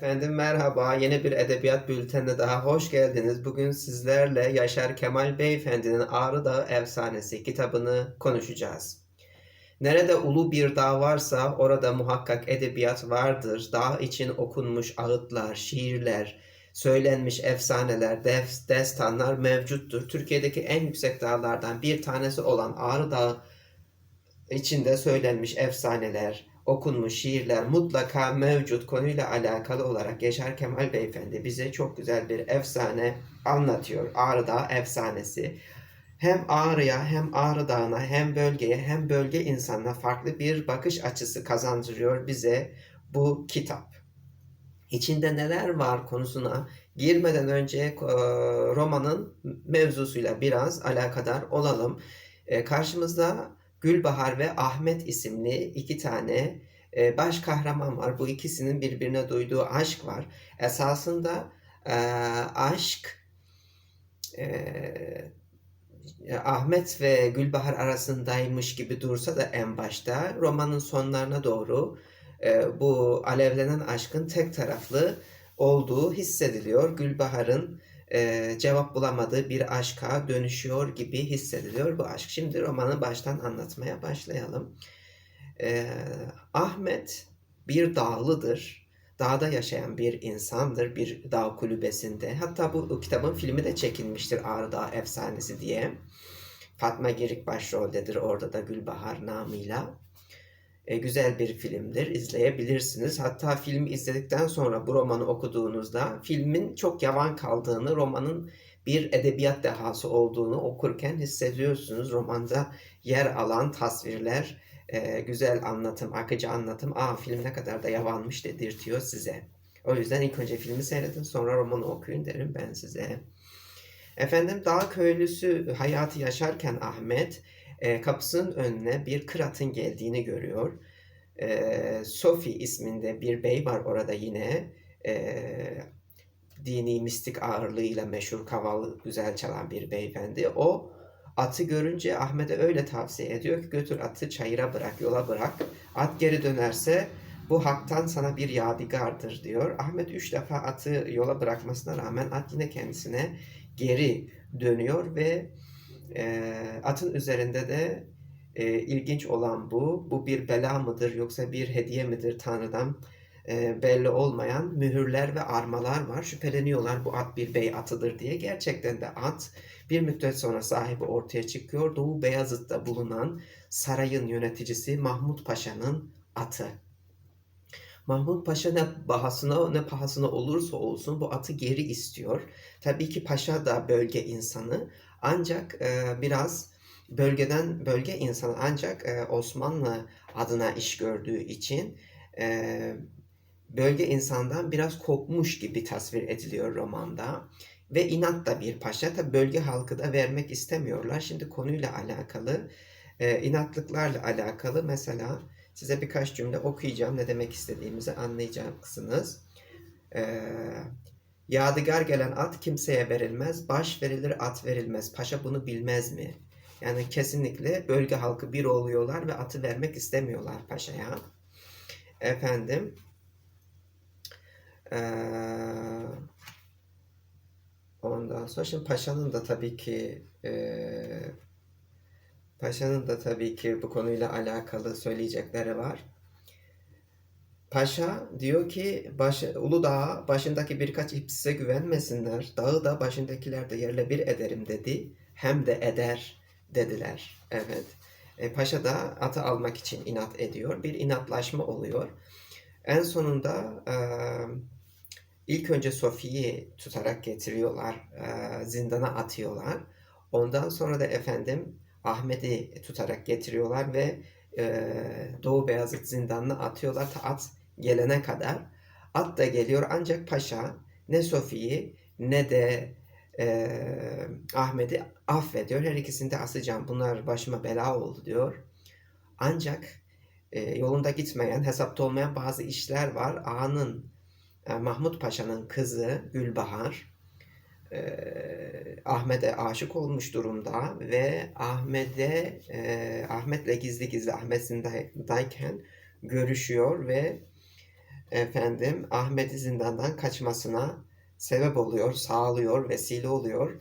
Efendim merhaba, yeni bir edebiyat bültenine daha hoş geldiniz. Bugün sizlerle Yaşar Kemal Beyefendi'nin Ağrı Dağı Efsanesi kitabını konuşacağız. Nerede ulu bir dağ varsa orada muhakkak edebiyat vardır. Dağ için okunmuş ağıtlar, şiirler, söylenmiş efsaneler, destanlar mevcuttur. Türkiye'deki en yüksek dağlardan bir tanesi olan Ağrı Dağı içinde söylenmiş efsaneler, okunmuş şiirler mutlaka mevcut konuyla alakalı olarak Yaşar Kemal Beyefendi bize çok güzel bir efsane anlatıyor. Ağrı Dağı efsanesi. Hem Ağrı'ya hem Ağrı Dağı'na hem bölgeye hem bölge insanına farklı bir bakış açısı kazandırıyor bize bu kitap. İçinde neler var konusuna girmeden önce e, romanın mevzusuyla biraz alakadar olalım. E, Karşımızda Gülbahar ve Ahmet isimli iki tane e, baş kahraman var. Bu ikisinin birbirine duyduğu aşk var. Esasında e, aşk e, Ahmet ve Gülbahar arasındaymış gibi dursa da en başta romanın sonlarına doğru e, bu alevlenen aşkın tek taraflı olduğu hissediliyor. Gülbahar'ın e, cevap bulamadığı bir aşka dönüşüyor gibi hissediliyor bu aşk. Şimdi romanı baştan anlatmaya başlayalım. E, Ahmet bir dağlıdır. Dağda yaşayan bir insandır, bir dağ kulübesinde. Hatta bu kitabın filmi de çekilmiştir Ağrı Dağı Efsanesi diye. Fatma Girik başroldedir orada da Gülbahar namıyla. E, güzel bir filmdir, izleyebilirsiniz. Hatta filmi izledikten sonra bu romanı okuduğunuzda filmin çok yavan kaldığını, romanın bir edebiyat dehası olduğunu okurken hissediyorsunuz. Romanda yer alan tasvirler, e, güzel anlatım, akıcı anlatım, aa film ne kadar da yavanmış dedirtiyor size. O yüzden ilk önce filmi seyredin sonra romanı okuyun derim ben size. Efendim dağ köylüsü hayatı yaşarken Ahmet e, kapısının önüne bir kıratın geldiğini görüyor. E, Sophie isminde bir bey var orada yine. E, dini mistik ağırlığıyla meşhur kaval güzel çalan bir beyefendi. O atı görünce Ahmet'e öyle tavsiye ediyor ki götür atı çayıra bırak, yola bırak. At geri dönerse bu haktan sana bir yadigardır diyor. Ahmet üç defa atı yola bırakmasına rağmen at yine kendisine geri dönüyor ve e, atın üzerinde de e, ilginç olan bu. Bu bir bela mıdır yoksa bir hediye midir Tanrı'dan e, belli olmayan mühürler ve armalar var. Şüpheleniyorlar bu at bir bey atıdır diye. Gerçekten de at bir müddet sonra sahibi ortaya çıkıyor. Doğu Beyazıt'ta bulunan sarayın yöneticisi Mahmut Paşa'nın atı. Mahmut Paşa ne bahasına ne pahasına olursa olsun bu atı geri istiyor. Tabii ki Paşa da bölge insanı ancak e, biraz bölgeden bölge insanı ancak e, Osmanlı adına iş gördüğü için e, bölge insandan biraz kopmuş gibi tasvir ediliyor romanda. Ve inat da bir paşa. Tabi bölge halkı da vermek istemiyorlar. Şimdi konuyla alakalı, e, inatlıklarla alakalı mesela size birkaç cümle okuyacağım. Ne demek istediğimizi anlayacaksınız. E, Yadigar gelen at kimseye verilmez, baş verilir at verilmez. Paşa bunu bilmez mi? Yani kesinlikle bölge halkı bir oluyorlar ve atı vermek istemiyorlar paşaya. Efendim, ee, ondan sonra şimdi paşanın da tabii ki ee, paşanın da tabii ki bu konuyla alakalı söyleyecekleri var. Paşa diyor ki baş, Uludağ'a başındaki birkaç ipsize güvenmesinler. Dağı da başındakiler de yerle bir ederim dedi. Hem de eder dediler. Evet. E, Paşa da atı almak için inat ediyor. Bir inatlaşma oluyor. En sonunda e, ilk önce Sofi'yi tutarak getiriyorlar. Zindana atıyorlar. Ondan sonra da efendim Ahmet'i tutarak getiriyorlar ve Doğu Beyazıt zindanına atıyorlar. Ta at gelene kadar. At da geliyor ancak paşa ne Sofi'yi ne de e, Ahmet'i affediyor. Her ikisini de asacağım. Bunlar başıma bela oldu diyor. Ancak e, yolunda gitmeyen, hesapta olmayan bazı işler var. Ağanın, Mahmut Paşa'nın kızı Gülbahar e, Ahmet'e aşık olmuş durumda ve Ahmet'e e, Ahmet'le gizli gizli Ahmet zindayken görüşüyor ve efendim Ahmet'i zindandan kaçmasına sebep oluyor, sağlıyor, vesile oluyor.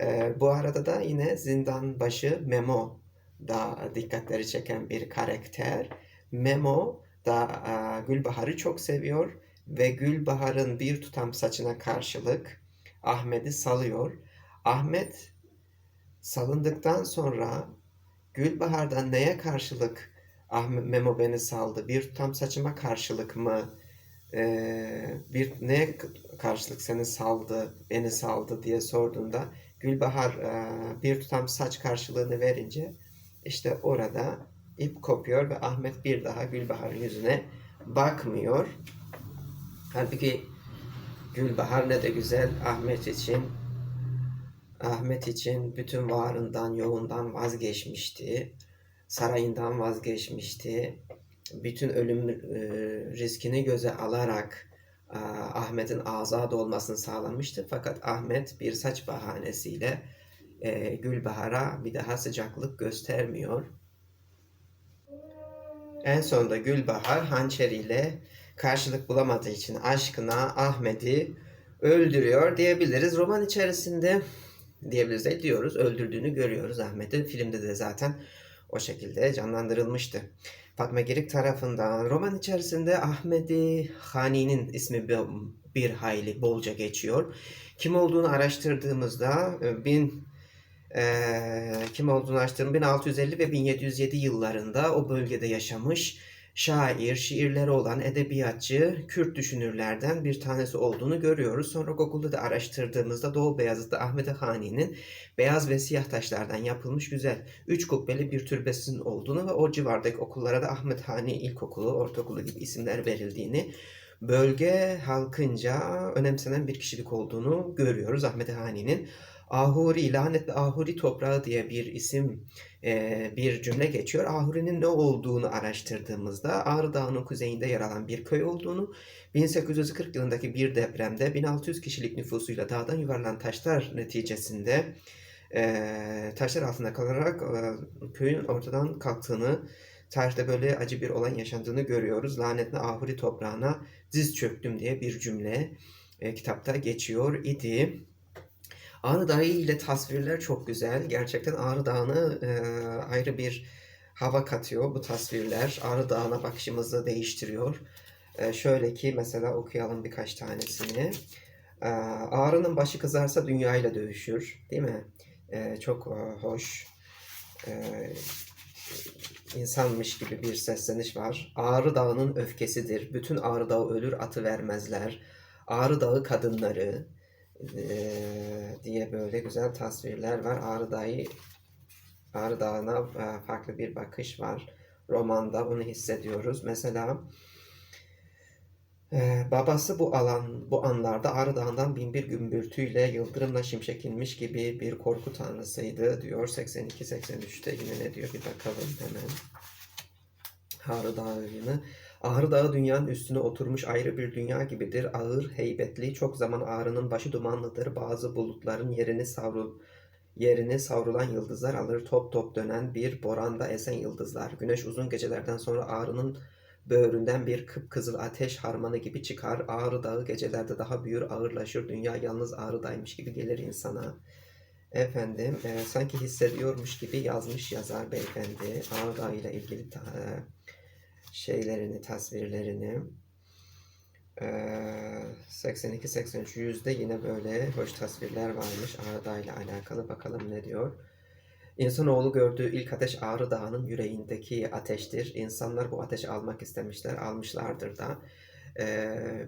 Ee, bu arada da yine zindan başı Memo da dikkatleri çeken bir karakter. Memo da e, Gülbahar'ı çok seviyor ve Gülbahar'ın bir tutam saçına karşılık Ahmet'i salıyor. Ahmet salındıktan sonra Gülbahar'dan neye karşılık Ahmet Memo beni saldı? Bir tutam saçıma karşılık mı? Ee, bir neye karşılık seni saldı, beni saldı diye sorduğunda Gülbahar e, bir tutam saç karşılığını verince işte orada ip kopuyor ve Ahmet bir daha Gülbahar'ın yüzüne bakmıyor. Halbuki Gülbahar ne de güzel Ahmet için Ahmet için bütün varından yoğundan vazgeçmişti. Sarayından vazgeçmişti. Bütün ölüm e, riskini göze alarak e, Ahmet'in azad olmasını sağlamıştı. Fakat Ahmet bir saç bahanesiyle e, Gülbahar'a bir daha sıcaklık göstermiyor. En sonunda Gülbahar hançeriyle karşılık bulamadığı için aşkına Ahmet'i öldürüyor diyebiliriz. Roman içerisinde diyebiliriz de diyoruz. Öldürdüğünü görüyoruz Ahmet'i. Filmde de zaten o şekilde canlandırılmıştı. Fatma Girik tarafından roman içerisinde Ahmedi Hani'nin ismi bir, hayli bolca geçiyor. Kim olduğunu araştırdığımızda e, bin e, kim olduğunu araştırdığım 1650 ve 1707 yıllarında o bölgede yaşamış şair, şiirleri olan edebiyatçı, Kürt düşünürlerden bir tanesi olduğunu görüyoruz. Sonra Google'da da araştırdığımızda Doğu Beyazıt'ta Ahmet Hani'nin beyaz ve siyah taşlardan yapılmış güzel üç kubbeli bir türbesinin olduğunu ve o civardaki okullara da Ahmet Hani İlkokulu, Ortaokulu gibi isimler verildiğini bölge halkınca önemsenen bir kişilik olduğunu görüyoruz Ahmet Hani'nin. Ahuri, lanetli Ahuri toprağı diye bir isim, e, bir cümle geçiyor. Ahuri'nin ne olduğunu araştırdığımızda Ağrı Dağı'nın kuzeyinde yer alan bir köy olduğunu, 1840 yılındaki bir depremde 1600 kişilik nüfusuyla dağdan yuvarlanan taşlar neticesinde e, taşlar altında kalarak e, köyün ortadan kalktığını, tarihte böyle acı bir olay yaşandığını görüyoruz. Lanetli Ahuri toprağına diz çöktüm diye bir cümle kitapta geçiyor idi. Ağrı Dağı ile tasvirler çok güzel. Gerçekten Ağrı Dağı'nı e, ayrı bir hava katıyor bu tasvirler. Ağrı Dağı'na bakışımızı değiştiriyor. E, şöyle ki mesela okuyalım birkaç tanesini. E, Ağrı'nın başı kızarsa dünyayla dövüşür. Değil mi? E, çok e, hoş. E, insanmış gibi bir sesleniş var. Ağrı Dağı'nın öfkesidir. Bütün Ağrı Dağı ölür atı vermezler. Ağrı Dağı kadınları diye böyle güzel tasvirler var. Ağrı Dağı Ağrı Dağı'na farklı bir bakış var. Romanda bunu hissediyoruz. Mesela babası bu alan bu anlarda Ağrı Dağı'ndan bin bir gümbürtüyle yıldırımla şimşek inmiş gibi bir korku tanrısıydı diyor. 82-83'te yine ne diyor bir bakalım hemen. Ağrı Dağı'nı Ağrı Dağı dünyanın üstüne oturmuş ayrı bir dünya gibidir. Ağır, heybetli, çok zaman ağrının başı dumanlıdır. Bazı bulutların yerini savrul yerini savrulan yıldızlar alır. Top top dönen bir boranda esen yıldızlar. Güneş uzun gecelerden sonra ağrının böğründen bir kıpkızıl ateş harmanı gibi çıkar. Ağrı dağı gecelerde daha büyür, ağırlaşır. Dünya yalnız ağrıdaymış gibi gelir insana. Efendim, e, sanki hissediyormuş gibi yazmış yazar beyefendi. Ağrı Dağı ile ilgili ta, e, şeylerini, tasvirlerini. Ee, 82-83 yüzde yine böyle hoş tasvirler varmış Ağrı ile alakalı. Bakalım ne diyor. İnsanoğlu gördüğü ilk ateş Ağrı Dağı'nın yüreğindeki ateştir. İnsanlar bu ateşi almak istemişler, almışlardır da. Ee,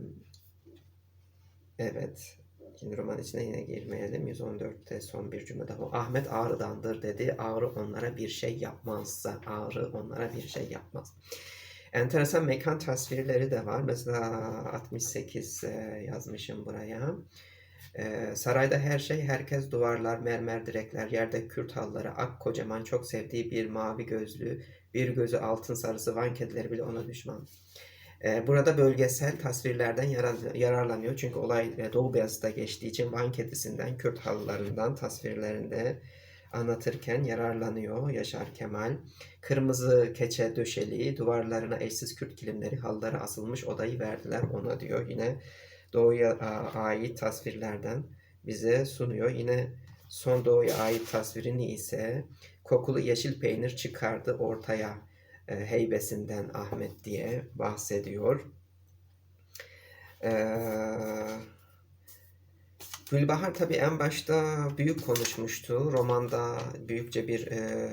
evet, Şimdi roman içine yine girmeyelim. 114'te son bir cümle daha. Ahmet Ağrı'dandır dedi. Ağrı onlara bir şey yapmazsa. Ağrı onlara bir şey yapmaz. Enteresan mekan tasvirleri de var. Mesela 68 e, yazmışım buraya. E, sarayda her şey, herkes duvarlar, mermer direkler, yerde kürt halları, ak kocaman çok sevdiği bir mavi gözlü, bir gözü altın sarısı van kedileri bile ona düşman. E, burada bölgesel tasvirlerden yararlanıyor. Çünkü olay Doğu Beyazıt'ta geçtiği için Van kedisinden, Kürt halılarından tasvirlerinde anlatırken yararlanıyor Yaşar Kemal. Kırmızı keçe döşeli, duvarlarına eşsiz Kürt kilimleri, halları asılmış odayı verdiler ona diyor. Yine doğuya ait tasvirlerden bize sunuyor. Yine son doğuya ait tasvirini ise kokulu yeşil peynir çıkardı ortaya e, heybesinden Ahmet diye bahsediyor. Eee Gülbahar tabii en başta büyük konuşmuştu. Romanda büyükçe bir e,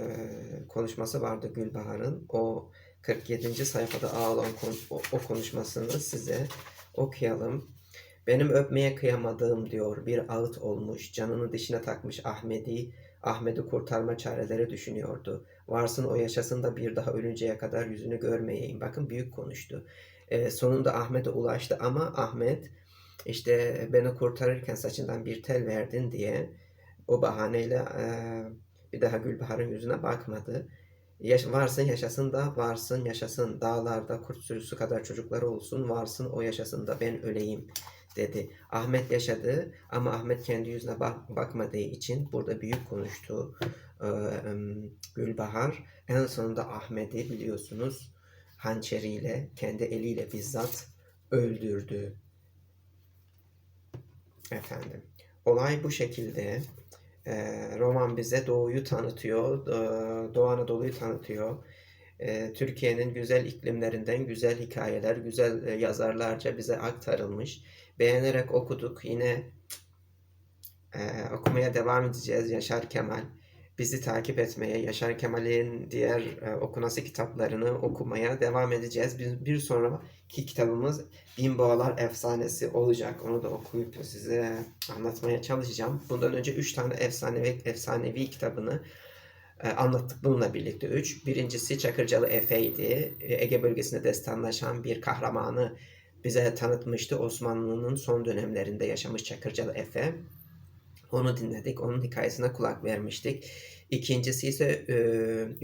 konuşması vardı Gülbahar'ın. O 47. sayfada ağılan kon- o, o konuşmasını size okuyalım. Benim öpmeye kıyamadığım diyor bir ağıt olmuş, canını dişine takmış Ahmet'i, Ahmet'i kurtarma çareleri düşünüyordu. Varsın o yaşasın da bir daha ölünceye kadar yüzünü görmeyeyim. Bakın büyük konuştu. E, sonunda Ahmet'e ulaştı ama Ahmet işte beni kurtarırken saçından bir tel verdin diye o bahaneyle eee, bir daha Gülbahar'ın yüzüne bakmadı. Yaş varsın yaşasın da varsın yaşasın dağlarda kurt sürüsü kadar çocukları olsun varsın o yaşasın da ben öleyim dedi. Ahmet yaşadı ama Ahmet kendi yüzüne bak bakmadığı için burada büyük konuştu em, Gülbahar. En sonunda Ahmet'i biliyorsunuz hançeriyle kendi eliyle bizzat öldürdü. Efendim. Olay bu şekilde. Ee, roman bize Doğu'yu tanıtıyor, Ee, Doğu Anadolu'yu tanıtıyor. Ee, Türkiye'nin güzel iklimlerinden güzel hikayeler, güzel e, yazarlarca bize aktarılmış. Beğenerek okuduk. Yine e, okumaya devam edeceğiz Yaşar Kemal. Bizi takip etmeye, Yaşar Kemal'in diğer e, okunası kitaplarını okumaya devam edeceğiz. Bir, bir sonraki kitabımız Bin Boğalar Efsanesi olacak. Onu da okuyup size anlatmaya çalışacağım. Bundan önce 3 tane efsanevi, efsanevi kitabını e, anlattık bununla birlikte. 3. Birincisi Çakırcalı Efe'ydi. E, Ege bölgesinde destanlaşan bir kahramanı bize tanıtmıştı. Osmanlı'nın son dönemlerinde yaşamış Çakırcalı Efe. Onu dinledik. Onun hikayesine kulak vermiştik. İkincisi ise e,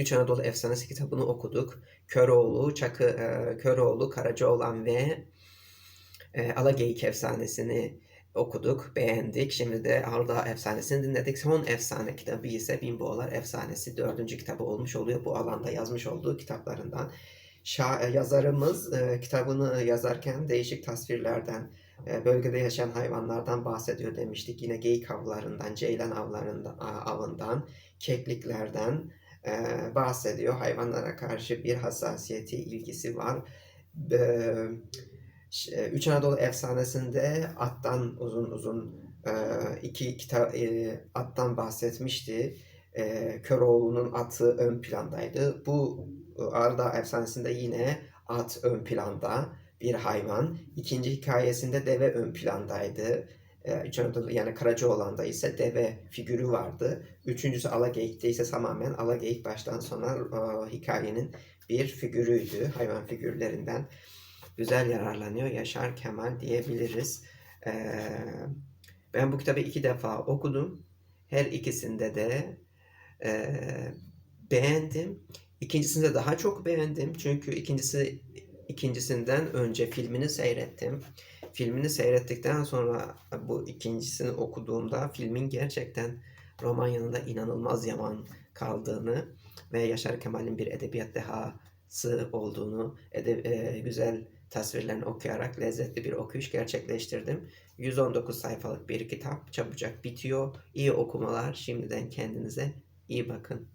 Üç Anadolu Efsanesi kitabını okuduk. Köroğlu, Çakı, e, Köroğlu, Karacaoğlan ve e, Alageyik efsanesini okuduk, beğendik. Şimdi de Arda efsanesini dinledik. Son efsane kitabı ise Binboğalar efsanesi dördüncü kitabı olmuş oluyor. Bu alanda yazmış olduğu kitaplarından. Şa- yazarımız e, kitabını yazarken değişik tasvirlerden, e, bölgede yaşayan hayvanlardan bahsediyor demiştik. Yine geyik avlarından, ceylan avlarından, avından, kekliklerden e, bahsediyor. Hayvanlara karşı bir hassasiyeti, ilgisi var. E, Üç Anadolu Efsanesi'nde attan uzun uzun e, iki kitap attan bahsetmişti. Köroğlu'nun atı ön plandaydı. Bu Arda Efsanesi'nde yine at ön planda bir hayvan. İkinci hikayesinde deve ön plandaydı. E, Üç Anadolu yani Karacaoğlan'da ise deve figürü vardı. Üçüncüsü Alageyik'te ise tamamen Alageyik baştan sona e, hikayenin bir figürüydü. Hayvan figürlerinden güzel yararlanıyor Yaşar Kemal diyebiliriz. Ee, ben bu kitabı iki defa okudum. Her ikisinde de e, beğendim. İkincisinde daha çok beğendim. Çünkü ikincisi ikincisinden önce filmini seyrettim. Filmini seyrettikten sonra bu ikincisini okuduğumda filmin gerçekten roman yanında inanılmaz yaman kaldığını ve Yaşar Kemal'in bir edebiyat dehası olduğunu, ede- e, güzel tasvirlerini okuyarak lezzetli bir okuyuş gerçekleştirdim. 119 sayfalık bir kitap çabucak bitiyor. İyi okumalar. Şimdiden kendinize iyi bakın.